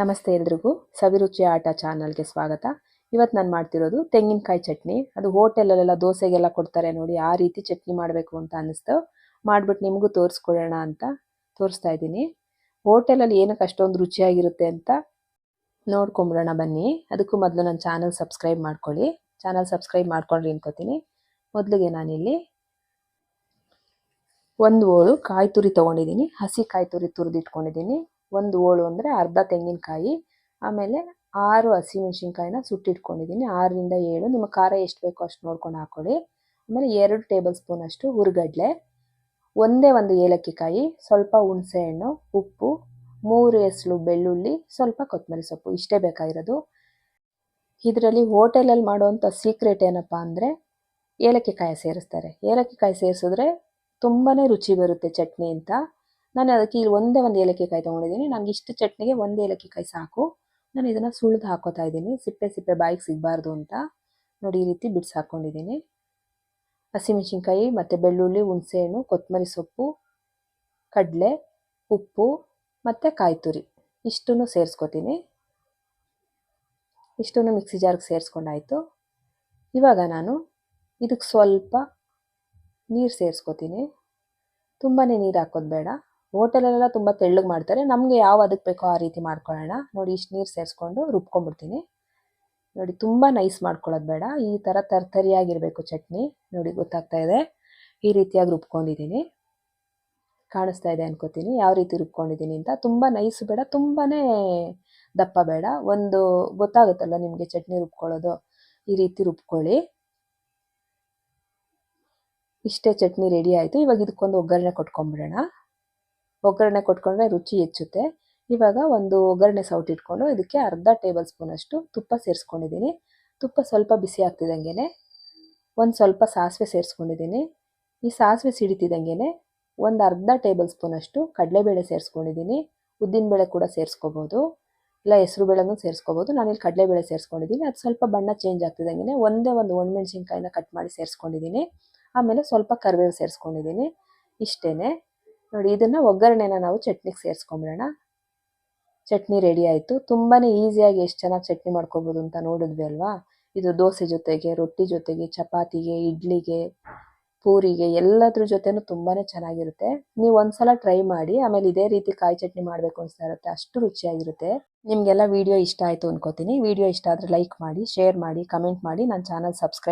ನಮಸ್ತೆ ಎಲ್ರಿಗೂ. ಸವಿರುಚಿ ಆಟ ಚಾನಲ್ಗೆ ಸ್ವಾಗತ. ಇವತ್ತು ನಾನು ಮಾಡ್ತಿರೋದು ತೆಂಗಿನಕಾಯಿ ಚಟ್ನಿ. ಅದು ಹೋಟೆಲಲ್ಲೆಲ್ಲ ದೋಸೆಗೆಲ್ಲ ಕೊಡ್ತಾರೆ ನೋಡಿ, ಆ ರೀತಿ ಚಟ್ನಿ ಮಾಡಬೇಕು ಅಂತ ಅನ್ನಿಸ್ತು. ಮಾಡ್ಬಿಟ್ಟು ನಿಮಗೂ ತೋರಿಸ್ಕೊಡೋಣ ಅಂತ ತೋರಿಸ್ತಾ ಇದ್ದೀನಿ. ಹೋಟೆಲಲ್ಲಿ ಏನಕ್ಕೆ ಅಷ್ಟೊಂದು ರುಚಿಯಾಗಿರುತ್ತೆ ಅಂತ ನೋಡ್ಕೊಂಬಿಡೋಣ ಬನ್ನಿ. ಅದಕ್ಕೂ ಮೊದಲು ನನ್ನ ಚಾನಲ್ ಸಬ್ಸ್ಕ್ರೈಬ್ ಮಾಡ್ಕೊಳ್ಳಿ. ಚಾನಲ್ ಸಬ್ಸ್ಕ್ರೈಬ್ ಮಾಡ್ಕೊಂಡ್ರಿ ಅನ್ಕೋತೀನಿ ಮೊದಲಿಗೆ ನಾನಿಲ್ಲಿ ಒಂದು ಓಳು ಕಾಯಿ ತುರಿ ತೊಗೊಂಡಿದ್ದೀನಿ. ಹಸಿ ಕಾಯಿ ತುರಿ ತುರಿದಿಟ್ಕೊಂಡಿದ್ದೀನಿ. ಒಂದು ಓಳು ಅಂದರೆ ಅರ್ಧ ತೆಂಗಿನಕಾಯಿ, ಆಮೇಲೆ ಆರು ಹಸಿಮೆಣ್ಸಿನ್ಕಾಯಿನ ಸುಟ್ಟಿಟ್ಕೊಂಡಿದ್ದೀನಿ. ಆರರಿಂದ ಏಳು. ನಿಮ್ಮ ಖಾರ ಎಷ್ಟು ಬೇಕೋ ಅಷ್ಟು ನೋಡ್ಕೊಂಡು ಹಾಕ್ಕೊಳ್ಳಿ ಆಮೇಲೆ ಎರಡು ಟೇಬಲ್ ಸ್ಪೂನ್ ಅಷ್ಟು ಹುರಿಗಡ್ಲೆ, ಒಂದೇ ಒಂದು ಏಲಕ್ಕಿ ಕಾಯಿ ಸ್ವಲ್ಪ ಹುಣಸೆಹಣ್ಣು ಉಪ್ಪು, ಮೂರು ಎಸಳು ಬೆಳ್ಳುಳ್ಳಿ, ಸ್ವಲ್ಪ ಕೊತ್ತಂಬರಿ ಸೊಪ್ಪು, ಇಷ್ಟೇ ಬೇಕಾಗಿರೋದು. ಇದರಲ್ಲಿ ಹೋಟೆಲಲ್ಲಿ ಮಾಡುವಂಥ ಸೀಕ್ರೆಟ್ ಏನಪ್ಪ ಅಂದರೆ ಏಲಕ್ಕಿ ಕಾಯಿ ಸೇರಿಸ್ತಾರೆ. ಏಲಕ್ಕಿ ಕಾಯಿ ಸೇರಿಸಿದ್ರೆ ತುಂಬಾ ರುಚಿ ಬರುತ್ತೆ ಚಟ್ನಿ ಅಂತ. ನಾನು ಅದಕ್ಕೆ ಇಲ್ಲಿ ಒಂದೇ ಒಂದು ಏಲಕ್ಕಿ ಕಾಯಿ ತೊಗೊಂಡಿದ್ದೀನಿ. ನನಗೆ ಇಷ್ಟು ಚಟ್ನಿಗೆ ಒಂದೇ ಏಲಕ್ಕಿ ಕಾಯಿ ಸಾಕು. ನಾನು ಇದನ್ನು ಸುಳಿದು ಹಾಕೋತಾ ಇದ್ದೀನಿ. ಸಿಪ್ಪೆ ಸಿಪ್ಪೆ ಬಾಯಿಗೆ ಸಿಗಬಾರ್ದು ಅಂತ. ನೋಡಿ, ಈ ರೀತಿ ಬಿಡಿಸಿ ಹಾಕ್ಕೊಂಡಿದ್ದೀನಿ ಹಸಿಮೆಣಸಿನ್ಕಾಯಿ ಮತ್ತು ಬೆಳ್ಳುಳ್ಳಿ, ಹುಣಸೆಹಣ್ಣು ಕೊತ್ತಂಬರಿ ಸೊಪ್ಪು, ಕಡಲೆ, ಉಪ್ಪು ಮತ್ತು ಕಾಯಿ ತುರಿ. ಇಷ್ಟನ್ನು ಸೇರಿಸ್ಕೊತೀನಿ. ಇಷ್ಟನ್ನು ಮಿಕ್ಸಿ ಜಾರ್ಗೆ ಸೇರಿಸ್ಕೊಂಡಾಯಿತು. ಇವಾಗ ನಾನು ಇದಕ್ಕೆ ಸ್ವಲ್ಪ ನೀರು ಸೇರಿಸ್ಕೊತೀನಿ. ತುಂಬಾ ನೀರು ಹಾಕೋದು ಬೇಡ. ಹೋಟೆಲಲ್ಲೆಲ್ಲ ತುಂಬ ತೆಳ್ಳಗೆ ಮಾಡ್ತಾರೆ. ನಮಗೆ ಯಾವ ಅದಕ್ಕೆ ಬೇಕೋ ಆ ರೀತಿ ಮಾಡ್ಕೊಳ್ಳೋಣ. ನೋಡಿ ಇಷ್ಟು ನೀರು ಸೇರಿಸ್ಕೊಂಡು ರುಬ್ಕೊಂಡ್ಬಿಡ್ತೀನಿ. ನೋಡಿ ತುಂಬ ನೈಸ್ ಮಾಡ್ಕೊಳ್ಳೋದು ಬೇಡ. ಈ ಥರ ತರ್ತರಿಯಾಗಿರಬೇಕು ಚಟ್ನಿ. ನೋಡಿ ಗೊತ್ತಾಗ್ತಾ ಇದೆ. ಈ ರೀತಿಯಾಗಿ ರುಬ್ಕೊಂಡಿದ್ದೀನಿ. ಕಾಣಿಸ್ತಾ ಇದೆ ಅನ್ಕೋತೀನಿ. ಯಾವ ರೀತಿ ರುಬ್ಕೊಂಡಿದ್ದೀನಿ ಅಂತ. ತುಂಬ ನೈಸ್ ಬೇಡ. ತುಂಬಾ ದಪ್ಪ ಬೇಡ. ಒಂದು ಗೊತ್ತಾಗುತ್ತಲ್ಲ ನಿಮಗೆ ಚಟ್ನಿ ರುಬ್ಕೊಳ್ಳೋದು. ಈ ರೀತಿ ರುಬ್ಕೊಳ್ಳಿ. ಇಷ್ಟೇ ಚಟ್ನಿ ರೆಡಿ ಆಯಿತು. ಇವಾಗ ಇದಕ್ಕೊಂದು ಒಗ್ಗರಣೆ ಕೊಟ್ಕೊಂಡ್ಬಿಡೋಣ. ಒಗ್ಗರಣೆ ಕೊಟ್ಕೊಂಡ್ರೆ ರುಚಿ ಹೆಚ್ಚುತ್ತೆ. ಇವಾಗ ಒಂದು ಒಗ್ಗರಣೆ ಸೌಟ್ ಇಟ್ಕೊಂಡು ಇದಕ್ಕೆ ಅರ್ಧ ಟೇಬಲ್ ಸ್ಪೂನಷ್ಟು ತುಪ್ಪ ಸೇರಿಸ್ಕೊಂಡಿದ್ದೀನಿ. ತುಪ್ಪ ಸ್ವಲ್ಪ ಬಿಸಿ ಆಗ್ತಿದ್ದಂಗೆ ಒಂದು ಸ್ವಲ್ಪ ಸಾಸಿವೆ ಸೇರಿಸ್ಕೊಂಡಿದ್ದೀನಿ. ಈ ಸಾಸಿವೆ ಸಿಡಿತಿದ್ದಂಗೆ ಒಂದು ಅರ್ಧ ಟೇಬಲ್ ಸ್ಪೂನಷ್ಟು ಕಡಲೆಬೇಳೆ ಸೇರಿಸ್ಕೊಂಡಿದ್ದೀನಿ. ಉದ್ದಿನಬೇಳೆ ಕೂಡ ಸೇರಿಸ್ಕೋಬೋದು. ಇಲ್ಲ ಹೆಸರು ಬೇಳೆನೂ ಸೇರಿಸ್ಕೋಬೋದು. ನಾನಿಲ್ಲಿ ಕಡಲೆಬೇಳೆ ಸೇರಿಸ್ಕೊಂಡಿದ್ದೀನಿ. ಅದು ಸ್ವಲ್ಪ ಬಣ್ಣ ಚೇಂಜ್ ಆಗ್ತಿದ್ದಂಗೆ ಒಂದೇ ಒಂದು ಒಣಮೆಣ್ಸಿನ್ಕಾಯಿನ ಕಟ್ ಮಾಡಿ ಸೇರಿಸ್ಕೊಂಡಿದ್ದೀನಿ. ಆಮೇಲೆ ಸ್ವಲ್ಪ ಕರಿಬೇವು ಸೇರಿಸ್ಕೊಂಡಿದ್ದೀನಿ. ಇಷ್ಟೇ ನೋಡಿ, ಇದನ್ನು ಒಗ್ಗರಣೆನ ನಾವು ಚಟ್ನಿಗೆ ಸೇರಿಸ್ಕೊಂಬಿಡೋಣ. ಚಟ್ನಿ ರೆಡಿ ಆಯಿತು. ತುಂಬಾ ಈಸಿಯಾಗಿ ಎಷ್ಟು ಚೆನ್ನಾಗಿ ಚಟ್ನಿ ಮಾಡ್ಕೋಬೋದು ಅಂತ ನೋಡಿದ್ವಿ ಅಲ್ವಾ? ಇದು ದೋಸೆ ಜೊತೆಗೆ, ರೊಟ್ಟಿ ಜೊತೆಗೆ, ಚಪಾತಿಗೆ, ಇಡ್ಲಿಗೆ, ಪೂರಿಗೆ, ಎಲ್ಲದ್ರ ಜೊತೆನೂ ತುಂಬಾ ಚೆನ್ನಾಗಿರುತ್ತೆ. ನೀವು ಒಂದ್ಸಲ ಟ್ರೈ ಮಾಡಿ, ಆಮೇಲೆ ಇದೇ ರೀತಿ ಕಾಯಿ ಚಟ್ನಿ ಮಾಡಬೇಕು ಅನಿಸ್ತಾ ಇರುತ್ತೆ, ಅಷ್ಟು ರುಚಿಯಾಗಿರುತ್ತೆ. ನಿಮಗೆಲ್ಲ ವಿಡಿಯೋ ಇಷ್ಟ ಆಯಿತು ಅನ್ಕೋತೀನಿ. ವಿಡಿಯೋ ಇಷ್ಟ ಆದರೆ ಲೈಕ್ ಮಾಡಿ, ಶೇರ್ ಮಾಡಿ, ಕಮೆಂಟ್ ಮಾಡಿ ನನ್ನ ಚಾನಲ್ ಸಬ್ಸ್ಕ್ರೈಬ್